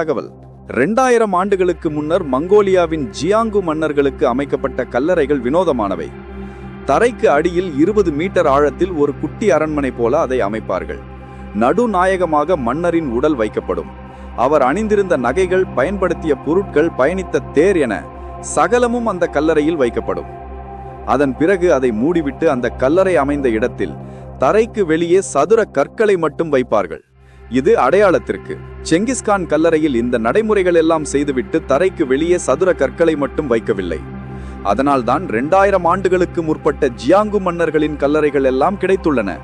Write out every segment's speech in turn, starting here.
தகவல். ரெண்டாயிரம் ஆண்டுகளுக்கு முன்னர் மங்கோலியாவின் ஜியாங்கு மன்னர்களுக்கு அமைக்கப்பட்ட கல்லறைகள் வினோதமானவை. தரைக்கு அடியில் இருபது மீட்டர் ஆழத்தில் ஒரு குட்டி அரண்மனை போல அதை அமைப்பார்கள். நடுநாயகமாக மன்னரின் உடல் வைக்கப்படும். அவர் அணிந்திருந்த நகைகள் பயன்படுத்திய பொருட்கள் பயணித்த தேர் என சகலமும் அந்த கல்லறையில் வைக்கப்படும். அதன் பிறகு அதை மூடிவிட்டு அந்த கல்லறை அமைந்த இடத்தில் தரைக்கு வெளியே சதுர கற்களை மட்டும் வைப்பார்கள். இது அடையாளத்திற்கு. செங்கிஸ்கான் கல்லறையில் இந்த நடைமுறைகள் எல்லாம் செய்துவிட்டு தரைக்கு வெளியே சதுர கற்களை மட்டும் வைக்கவில்லை. அதனால்தான் ரெண்டாயிரம் ஆண்டுகளுக்கு முற்பட்ட ஜியாங்கு மன்னர்களின் கல்லறைகள் எல்லாம் கிடைத்துள்ளன.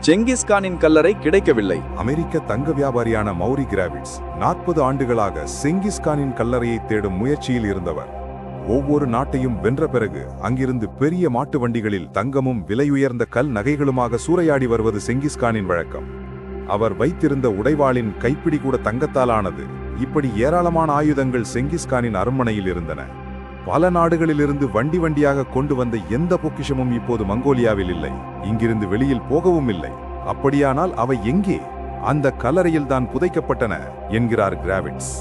செங்கிஸ்கானின் கல்லறை கிடைக்கவில்லை. அமெரிக்க தங்க வியாபாரியான மௌரி கிராவிட்ஸ் நாற்பது ஆண்டுகளாக செங்கிஸ்கானின் கல்லறையை தேடும் முயற்சியில் இருந்தவர். ஒவ்வொரு நாட்டையும் வென்ற பிறகு அங்கிருந்து பெரிய மாட்டு வண்டிகளில் தங்கமும் விலையுயர்ந்த கல் நகைகளுமாக சூறையாடி வருவது செங்கிஸ்கானின் வழக்கம். அவர் வைத்திருந்த உடைவாளின் கைப்பிடி கூட தங்கத்தால் ஆனது இப்படி ஏராளமான ஆயுதங்கள் செங்கிஸ்கானின் அரண்மனையில் இருந்தன. பல நாடுகளிலிருந்து வண்டி வண்டியாக கொண்டு வந்த எந்த பொக்கிஷமும் இப்போது மங்கோலியாவில் இல்லை. இங்கிருந்து வெளியில் போகவும் இல்லை. அப்படியானால் அவை எங்கே? அந்த கல்லறையில் தான் புதைக்கப்பட்டன என்கிறார் கிராவிட்ஸ்.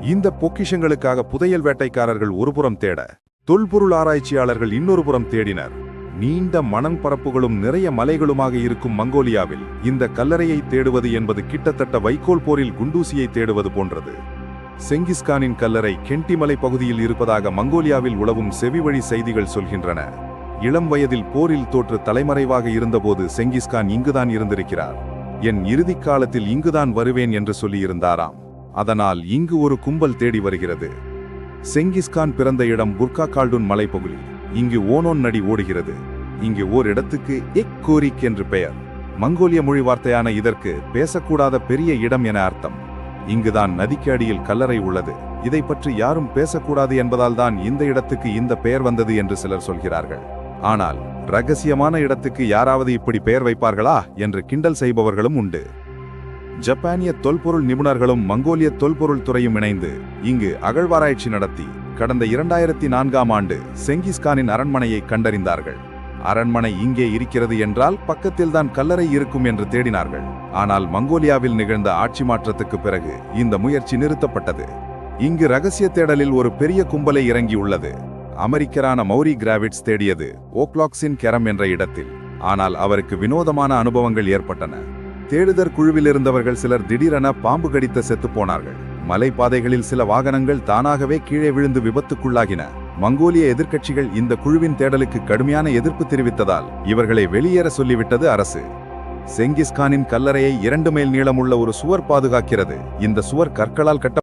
இந்த பொக்கிஷங்களுக்காக புதையல் வேட்டைக்காரர்கள் ஒருபுறம் தேட தொல்பொருள் ஆராய்ச்சியாளர்கள் இன்னொரு புறம் தேடினர். நீண்ட மணல் பரப்புகளும் நிறைய மலைகளுமாக இருக்கும் மங்கோலியாவில் இந்த கல்லறையை தேடுவது என்பது கிட்டத்தட்ட வைக்கோல் போரில் குண்டூசியை தேடுவது போன்றது. செங்கிஸ்கானின் கல்லறை கென்டிமலை பகுதியில் இருப்பதாக மங்கோலியாவில் உளவும் செவிவழி செய்திகள் சொல்கின்றன. இளம் வயதில் போரில் தோற்று தலைமறைவாக இருந்தபோது செங்கிஸ்கான் இங்குதான் இருந்திருக்கிறார். என் இறுதிக் காலத்தில் இங்குதான் வருவேன் என்று சொல்லியிருந்தாராம். அதனால் இங்கு ஒரு கும்பல் தேடி வருகிறது. செங்கிஸ்கான் பிறந்த இடம் புர்கா கால்டுன் மலைப்பகுதி. இங்கு ஓனோன் நடி ஓடுகிறது. இங்கு ஓர் இடத்துக்கு எக் கோரிக் என்று பெயர். மங்கோலிய மொழி வார்த்தையான இதற்கு பேசக்கூடாத பெரிய இடம் என அர்த்தம். இங்குதான் நதிக்கு அடியில் கல்லறை உள்ளது. இதை பற்றி யாரும் பேசக்கூடாது என்பதால் தான் இந்த இடத்துக்கு இந்த பெயர் வந்தது என்று சிலர் சொல்கிறார்கள். ஆனால் ரகசியமான இடத்துக்கு யாராவது இப்படி பெயர் வைப்பார்களா என்று கிண்டல் செய்பவர்களும் உண்டு. ஜப்பானிய தொல்பொருள் நிபுணர்களும் மங்கோலிய தொல்பொருள் துறையும் இணைந்து இங்கு அகழ்வாராய்ச்சி நடத்தி கடந்த இரண்டாயிரத்தி நான்காம் ஆண்டு செங்கிஸ்கானின் அரண்மனையை கண்டறிந்தார்கள். அரண்மனை இங்கே இருக்கிறது என்றால் பக்கத்தில்தான் கல்லறை இருக்கும் என்று தேடினார்கள். ஆனால் மங்கோலியாவில் நிகழ்ந்த ஆட்சி மாற்றத்துக்கு பிறகு இந்த முயற்சி நிறுத்தப்பட்டது. இங்கு ரகசிய தேடலில் ஒரு பெரிய கும்பலை இறங்கியுள்ளது அமெரிக்கரான மௌரி கிராவிட்ஸ் தேடியது ஓக்லாக்ஸின் கெரம் என்ற இடத்தில். ஆனால் அவருக்கு வினோதமான அனுபவங்கள் ஏற்பட்டன. தேடுதற் குழுவில் இருந்தவர்கள் சிலர் திடீரென பாம்பு கடித்த செத்து போனார்கள். மலைப்பாதைகளில் சில வாகனங்கள் தானாகவே கீழே விழுந்து விபத்துக்குள்ளாகின. மங்கோலிய எதிர்க்கட்சிகள் இந்த குழுவின் தேடலுக்கு கடுமையான எதிர்ப்பு தெரிவித்ததால் இவர்களை வெளியேற சொல்லிவிட்டது அரசு. செங்கிஸ்கானின் கல்லறையை இரண்டு மைல் நீளமுள்ள ஒரு சுவர் பாதுகாக்கிறது. இந்த சுவர் கற்களால் கட்ட